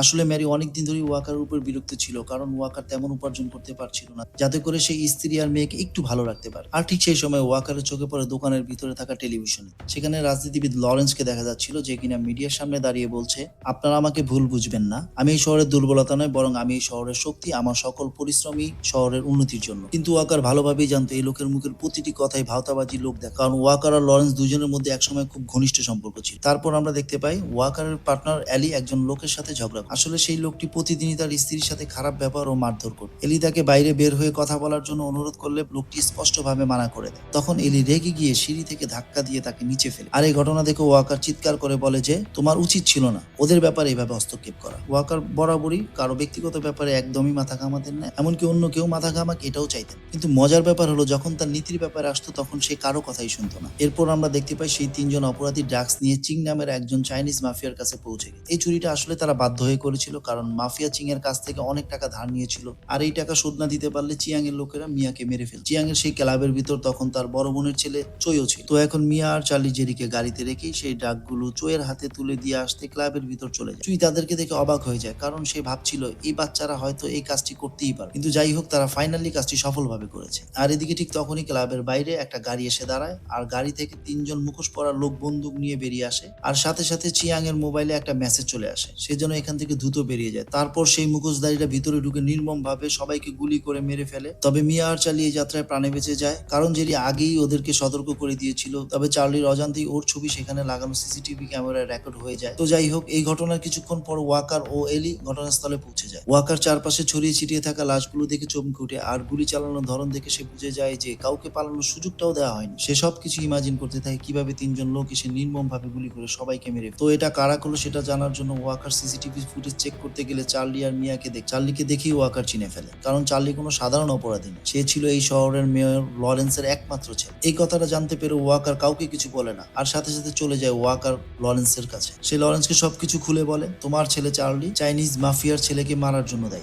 আসলে ম্যারি অনেকদিন ধরেই ওয়াকারের উপর বিরক্ত ছিল, কারণ ওয়াকার তেমন উপার্জন করতে পারছিল না, যাতে করে সেই স্ত্রী আর মেয়েকে একটু ভালো রাখতে পারে। আর ঠিক সেই সময় ওয়াকারের চোখে পড়ে দোকানের ভিতরে থাকা টেলিভিশনে। সেখানে রাজনীতিবিদ লরেন্সকে দেখা যাচ্ছিল, যে কিনা মিডিয়ার সামনে দাঁড়িয়ে বলছে, আপনারা আমাকে ভুল বুঝবেন না। আমি এই শহরের দুর্বলতা নয়, বরং আমি এই শহরের শক্তি, আমার সকল পরিশ্রমী শহরের উন্নতির জন্য। কিন্তু ওয়াকার ভালোভাবেই জানতো, এই লোকের মুখের প্রতিটি কথাই ভাওতাবাজি লোক দেখ, কারণ ওয়াকার আর লরেন্স দুজনের মধ্যে একসময় খুব ঘনিষ্ঠ সম্পর্ক ছিল। তারপর আমরা দেখতে পাই, ওয়াকারের পার্টনার অ্যালি একজন লোকের সাথে ঝগড়া আসলে সেই লোকটি প্রতিদিনই তার স্ত্রীর সাথে খারাপ ব্যবহার ও মারধর করে। এলি তাকে বাইরে বের হয়ে কথা বলার জন্য অনুরোধ করলে লোকটি স্পষ্টভাবে মানা করে দেয়। তখন এলি রেগে গিয়ে সিঁড়ি থেকে ধাক্কা দিয়ে তাকে নিচে ফেলে। আর এই ঘটনা দেখে ওয়াকার চিৎকার করে বলে যে, তোমার উচিত ছিল না। ওদের ব্যাপারে এইভাবে হস্তক্ষেপ করা। ওয়াকার বরাবরই কারও ব্যক্তিগত ব্যাপারে একদমই মাথা ঘামাতেন না, এমনকি অন্য কেউ মাথা ঘামাক এটাও চাইতেন। কিন্তু মজার ব্যাপার হলো, যখন তার নীতির ব্যাপারে আসতো, তখন সে কারও কথাই শুনতো না। এরপর আমরা দেখতে পাই সেই তিনজন অপরাধী ড্রাগস নিয়ে চিং নামের একজন চাইনিজ মাফিয়ার কাছে পৌঁছে গেছে। এই চুরিটা আসলে তারা বাধ্য হয়ে করেছিল, কারণ মাফিয়া চিং এর কাছ থেকে অনেক টাকা ধার নিয়েছিল। আর এই টাকা শোধ না দিতে পারলে চিয়াং এর লোকেরা মিয়াকে মেরে ফেল চিয়াং এর সেই ক্লাবের ভিতর তখন তার বড় বোনের ছেলে চইও ছিল। তো এখন মিয়া আর চার্লি জেরিকে গাড়িতে রেখেই সেই ড্রাগগুলো চোয়ের হাতে তুলে দিয়ে আসতে ক্লাবের ভিতর চলে যায়। চুই তাদেরকে দেখে অবাক হয়ে যায়, কারণ সে ভাবছিল, এই বাচ্চারা হয়তো এই কাজটি করতেই পারে। কিন্তু যাই হোক, তারা ফাইনালি কাজটি সফলভাবে করেছে। আর এদিকে ঠিক তখনই ক্লাবের বাইরে একটা গাড়ি এসে দাঁড়ায়, আর গাড়ি থেকে তিনজন মুখোশ পরা লোক বন্দুক নিয়ে বেরিয়ে আসে। আর সাথে সাথে চিয়াং এর মোবাইলে একটা মেসেজ চলে আসে। সেজন্য এখান থেকে দ্রুত বেরিয়ে যায়। তারপর সেই মুখোশধারীরা ভিতরে ঢুকে নির্মম ভাবে সবাইকে গুলি করে মেরে ফেলে। তবে মিয়া আর এই যাত্রায় প্রাণে বেঁচে যায়। কারণ জেরি আগেই ওদেরকে সতর্ক করে দিয়েছিল। তবে চার্লির অজান্তেই ওর ছবি সেখানে লাগানো সিসিটিভি ক্যামেরায় রেকর্ড হয়ে যায়। তো যাই হোক, এই ঘটনার কিছুক্ষণ পর ওয়াকার ও এলি ঘটনাস্থলে পৌঁছে যায়। ওয়াকার চারপাশে ছড়িয়ে ছিটিয়ে থাকা লাশগুলো দেখে চমকে উঠে আর গুলি চালানোর ধরন দেখে সে বুঝে যায় যে কাউকে পালানোর সুযোগটাও দেওয়া হয়নি। সে সব কিছু ইমাজিন করতে থাকে কীভাবে তিনজন লোক এসে নির্মম ভাবে গুলি করে সবাইকে মেরে তো এটা কারা করল সেটা জানার জন্য ওয়াকার সিসিটিভি ফুটেজ চেক করতে গেলে চার্লি আর মিয়াকে দেখ চার্লিকে দেখেই ওয়াকার চিনে ফেলে। কারণ চার্লি কোনো সাধারণ অপরাধী না। সে ছিল এই শহরের মেয়র লরেন্সের একমাত্র ছেলে। এই কথাটা জানতে পেরে ওয়াকার কাউকে কিছু বলে না। আর সাথে সাথে চলে যায় ওয়াকার লরেন্সের কাছে। সে লরেন্সকে সবকিছু খুলে বলে, তোমার ছেলে চার্লি চাইনিজ মাফিয়ার ছেলেকে মারার জন্য দেয়।